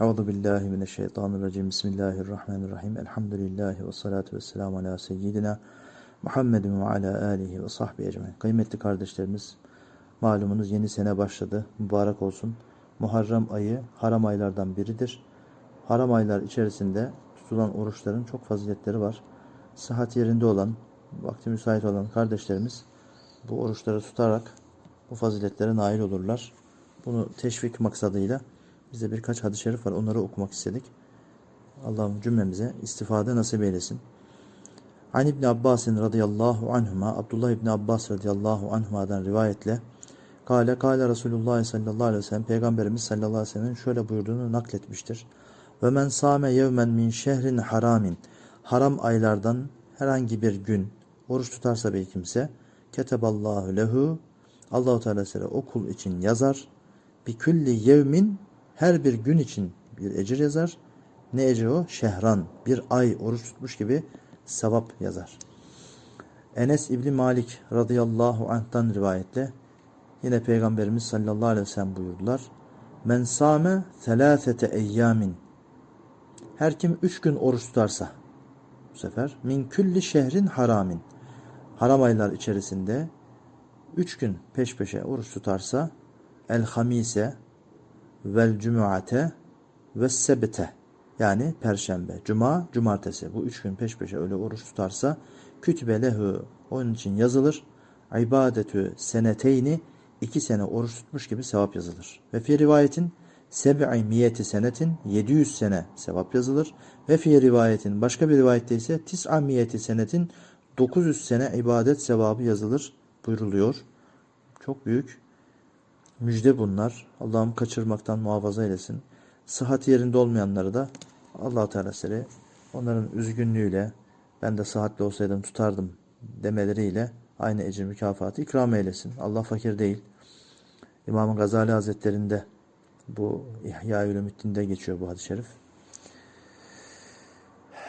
Euzu billahi mineşşeytanirracim. Bismillahirrahmanirrahim. Elhamdülillahi ve salatu vesselamu ala seyyidina Muhammedin ve ala alihi ve sahbihi ecmaîn. Kıymetli kardeşlerimiz, malumunuz yeni sene başladı. Mübarek olsun. Muharrem ayı haram aylardan biridir. Haram aylar içerisinde tutulan oruçların çok faziletleri var. Sıhhat yerinde olan, vakti müsait olan kardeşlerimiz bu oruçları tutarak bu faziletlere nail olurlar. Bunu teşvik maksadıyla bize birkaç hadis-i şerif var. Onları okumak istedik. Allah'ım cümlemize istifade nasip eylesin. An İbn Abbasin radıyallahu anhuma Abdullah İbn Abbas radıyallahu anhuma'dan rivayetle Kale kale Resulullah sallallahu aleyhi ve sellem Peygamberimiz sallallahu aleyhi ve sellem'in şöyle buyurduğunu nakletmiştir. Ve men same yevmen min şehrin haramin haram aylardan herhangi bir gün oruç tutarsa bir kimse keteballahu lehu Allahu Teala o kul için yazar. Bi külli yevmin her bir gün için bir ecir yazar. Ne ecri o? Şehran. Bir ay oruç tutmuş gibi sevap yazar. Enes İbni Malik radıyallahu anh'tan rivayetle yine Peygamberimiz sallallahu aleyhi ve sellem buyurdular. Men same selâfete eyyamin her kim üç gün oruç tutarsa bu sefer min külli şehrin haramin haram aylar içerisinde üç gün peş peşe oruç tutarsa el hamise vel cumuate ve sebete yani perşembe, cuma, cumartesi bu üç gün peş peşe öyle oruç tutarsa kütübe lehu onun için yazılır. İbadetü seneteyni iki sene oruç tutmuş gibi sevap yazılır. Ve fi rivayetin seb'i miyeti senetin 700 sene sevap yazılır. Ve fi rivayetin başka bir rivayette ise tis'a miyeti senetin 900 sene ibadet sevabı yazılır buyruluyor. Çok büyük müjde bunlar. Allah'ım kaçırmaktan muhafaza eylesin. Sıhhat yerinde olmayanları da allah Teala seni onların üzgünlüğüyle ben de sıhhatli olsaydım tutardım demeleriyle aynı ecir mükafatı ikram eylesin. Allah fakir değil. İmam Gazali Hazretlerinde bu İhya-ül geçiyor bu hadis-i şerif.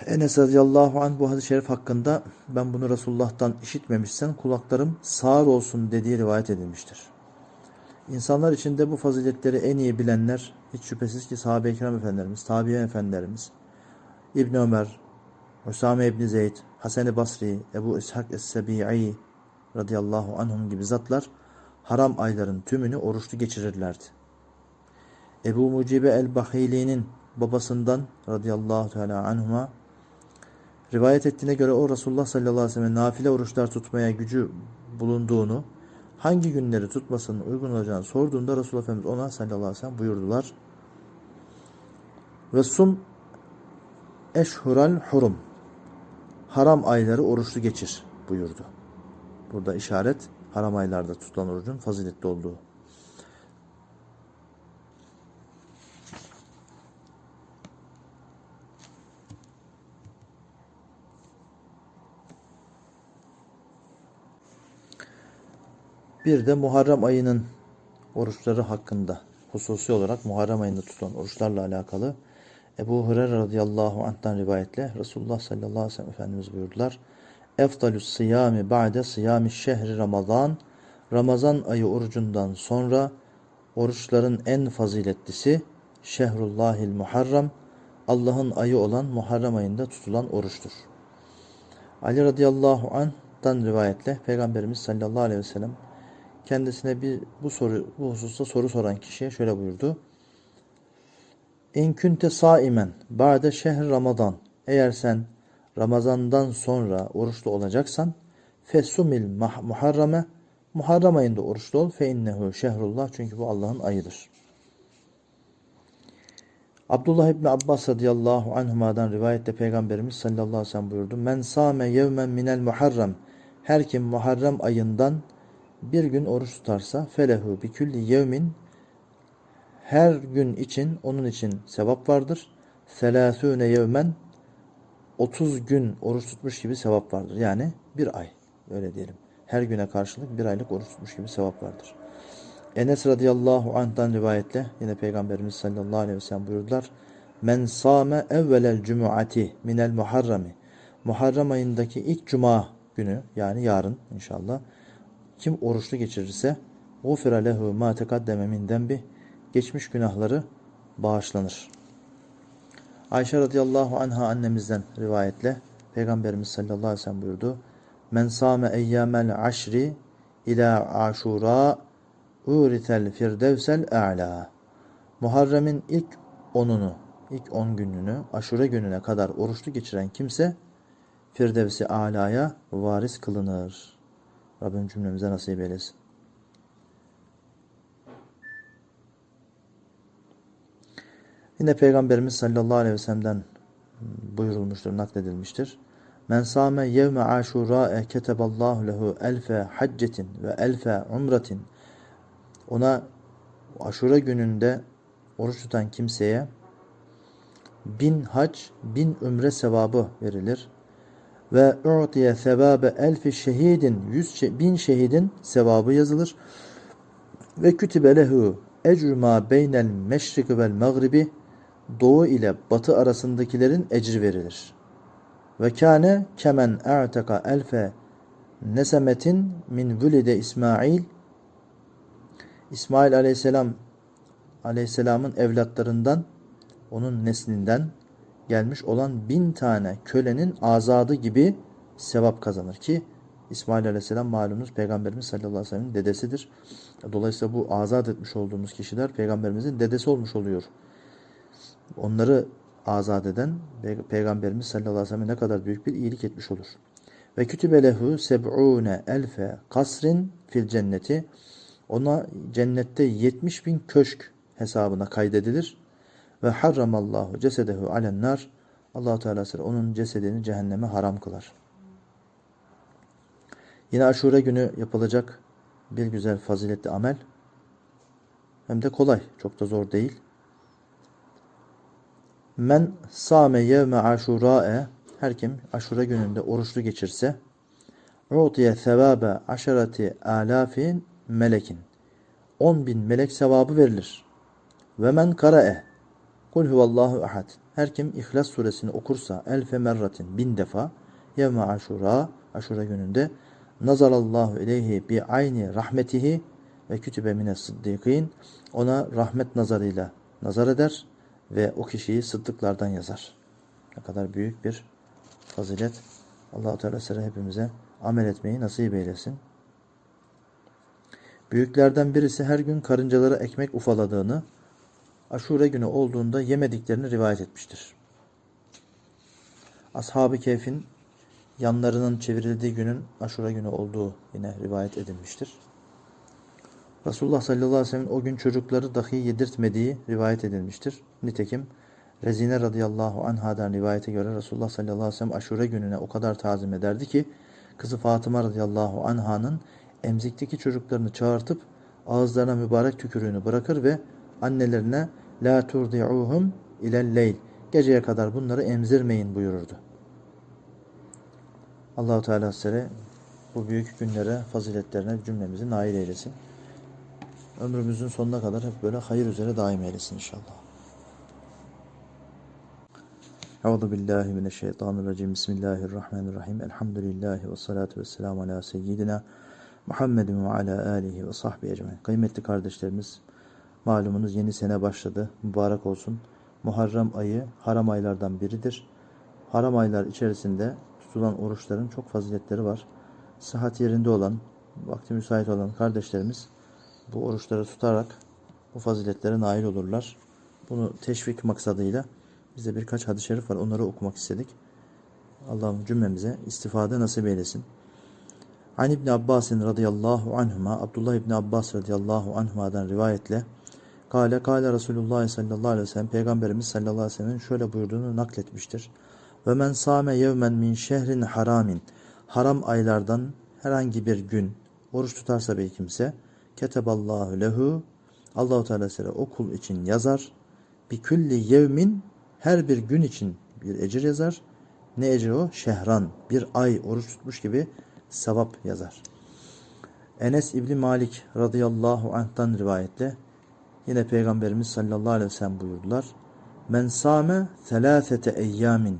Enes radıyallahu anh bu hadis-i şerif hakkında ben bunu Resulullah'tan işitmemişsen kulaklarım sağır olsun dediği rivayet edilmiştir. İnsanlar içinde bu faziletleri en iyi bilenler hiç şüphesiz ki sahabe-i kiram efendilerimiz, tabiye efendilerimiz, İbn Ömer, Hüsame İbni Zeyd, Hasan-ı Basri, Ebu İshak Es-Sebi'i radıyallahu anhum gibi zatlar haram ayların tümünü oruçlu geçirirlerdi. Ebu Mucibe el-Bahili'nin babasından radıyallahu teala anhuma rivayet ettiğine göre o Resulullah sallallahu aleyhi ve sellem nafile oruçlar tutmaya gücü bulunduğunu hangi günleri tutmasının uygun olacağını sorduğunda Resulullah Efendimiz ona sallallahu aleyhi ve sellem buyurdular. Ve sum eşhural hurum haram ayları oruçlu geçir buyurdu. Burada işaret haram aylarda tutulan orucun faziletli olduğu. Bir de Muharrem ayının oruçları hakkında hususi olarak Muharrem ayında tutulan oruçlarla alakalı Ebu Hureyre radıyallahu anh'tan rivayetle Resulullah sallallahu aleyhi ve sellem Efendimiz buyurdular. Efdalus sıyami ba'de sıyami şehri Ramazan Ramazan ayı orucundan sonra oruçların en faziletlisi Şehrullahil Muharrem Allah'ın ayı olan Muharrem ayında tutulan oruçtur. Ali radıyallahu anh'tan rivayetle Peygamberimiz sallallahu aleyhi ve sellem kendisine bir bu soru bu hususta soru soran kişiye şöyle buyurdu. İn kunte saimen ba'de şehr Ramazan. Eğer sen Ramazan'dan sonra oruçlu olacaksan fesumil muharrame Muharrem ayında oruçlu ol fe innehu şehrullah çünkü bu Allah'ın ayıdır. Abdullah İbni Abbas radıyallahu anhuma'dan rivayette Peygamberimiz sallallahu aleyhi ve sellem buyurdu. Men same yevmen minel muharrem her kim Muharrem ayından bir gün oruç tutarsa felehu bi külli yevmin her gün için onun için sevap vardır. Selâsûne yevmen 30 gün oruç tutmuş gibi sevap vardır. Yani bir ay öyle diyelim. Her güne karşılık bir aylık oruç tutmuş gibi sevap vardır. Enes radıyallahu anh'tan rivayetle yine Peygamberimiz sallallahu aleyhi ve sellem buyurdular. Men sâme evvelel cumuati minel muharrami Muharrem ayındaki ilk cuma günü yani yarın inşallah kim oruçlu geçirirse gufira lehu ma tekaddeme min dembi geçmiş günahları bağışlanır. Ayşe radıyallahu anha annemizden rivayetle Peygamberimiz sallallahu aleyhi ve sellem buyurdu. Men sâme eyyâmel aşri ila aşura uritel firdevsel a'la. Muharrem'in ilk onunu, ilk on gününü aşure gününe kadar oruçlu geçiren kimse Firdevsi Ala'ya varis kılınır. Rabbim cümlemize nasip eylesin. Yine Peygamberimiz sallallahu aleyhi ve sellem'den buyurulmuştur, nakledilmiştir. Men sâme yevme aşurâe keteballahu lehu elfe haccetin ve elfe umretin. Ona aşure gününde oruç tutan kimseye bin hac, bin ümre sevabı verilir. Ve u'tiye sebabe elfi şehidin, yüz bin şehidin sevabı yazılır. Ve kütübe lehu ecru beynel meşriki vel mağribi doğu ile batı arasındakilerin ecri verilir. Ve kâne kemen e'teka elfe nesemetin min vülide İsmail İsmail aleyhisselam aleyhisselamın evlatlarından onun neslinden gelmiş olan bin tane kölenin azadı gibi sevap kazanır ki İsmail Aleyhisselam malumunuz Peygamberimiz sallallahu aleyhi ve sellem'in dedesidir. Dolayısıyla bu azat etmiş olduğumuz kişiler Peygamberimizin dedesi olmuş oluyor. Onları azat eden Peygamberimiz sallallahu aleyhi ve sellem ne kadar büyük bir iyilik etmiş olur. Ve kütübe lehu seb'une elfe kasrin fil cenneti ona cennette 70 bin köşk hesabına kaydedilir. Ve harramallahu cesedehu alennar allah Teala onun cesedini cehenneme haram kılar. Yine aşure günü yapılacak bir güzel faziletli amel. Hem de kolay. Çok da zor değil. Men sâme yevme aşurâe her kim aşure gününde oruçlu geçirse utiye sevâbe aşerati alâfin melekin 10 bin melek sevabı verilir. Ve men kara'e Kul huvallahu ahad. Her kim İhlas suresini okursa elfe merratin bin defa yevme aşura aşura gününde nazarallahu ileyhi bi ayni rahmetihi ve kütübe mine sıddıkîn ona rahmet nazarıyla nazar eder ve o kişiyi sıddıklardan yazar. Ne kadar büyük bir fazilet. allah Teala sıra hepimize amel etmeyi nasip eylesin. Büyüklerden birisi her gün karıncalara ekmek ufaladığını, aşure günü olduğunda yemediklerini rivayet etmiştir. Ashab-ı Kehf'in yanlarının çevrildiği günün aşure günü olduğu yine rivayet edilmiştir. Resulullah sallallahu aleyhi ve sellem'in o gün çocukları dahi yedirtmediği rivayet edilmiştir. Nitekim Rezine radıyallahu anhadan rivayete göre Resulullah sallallahu aleyhi ve sellem aşure gününe o kadar tazim ederdi ki kızı Fatıma radıyallahu anhanın emzikteki çocuklarını çağırtıp ağızlarına mübarek tükürüğünü bırakır ve annelerine la turdi'uhum ilel leyl geceye kadar bunları emzirmeyin buyururdu. Allahu Teala sizlere bu büyük günlere, faziletlerine cümlemizi nail eylesin. Ömrümüzün sonuna kadar hep böyle hayır üzere daim eylesin inşallah. Euzu billahi mineşşeytanirracim. Bismillahirrahmanirrahim. Elhamdülillahi ve salatu vesselamu ala seyyidina Muhammedin ve ala alihi ve sahbihi ecmaîn. Kıymetli kardeşlerimiz, malumunuz yeni sene başladı. Mübarek olsun. Muharrem ayı haram aylardan biridir. Haram aylar içerisinde tutulan oruçların çok faziletleri var. Sıhhat yerinde olan, vakti müsait olan kardeşlerimiz bu oruçları tutarak bu faziletlere nail olurlar. Bunu teşvik maksadıyla bize birkaç hadis-i şerif var. Onları okumak istedik. Allah'ım cümlemize istifade nasip eylesin. An İbni Abbasin radıyallahu anhuma, Abdullah İbni Abbas radıyallahu anhuma'dan rivayetle Kale kale Resulullah sallallahu aleyhi ve sellem Peygamberimiz sallallahu aleyhi ve sellem'in şöyle buyurduğunu nakletmiştir. Ve men sâme yevmen min şehrin haramin haram aylardan herhangi bir gün oruç tutarsa bir kimse keteballahu lehu Allahu Teala size o kul için yazar. Bi külli yevmin her bir gün için bir ecir yazar. Ne ecri o? Şehran. Bir ay oruç tutmuş gibi sevap yazar. Enes İbni Malik radıyallahu anh'tan rivayetle yine Peygamberimiz sallallahu aleyhi ve sellem buyurdular. Men same selâfete eyyamin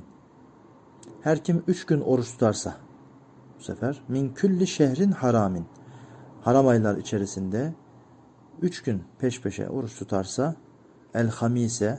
her kim üç gün oruç tutarsa bu sefer min külli şehrin haramin haram aylar içerisinde üç gün peş peşe oruç tutarsa el hamise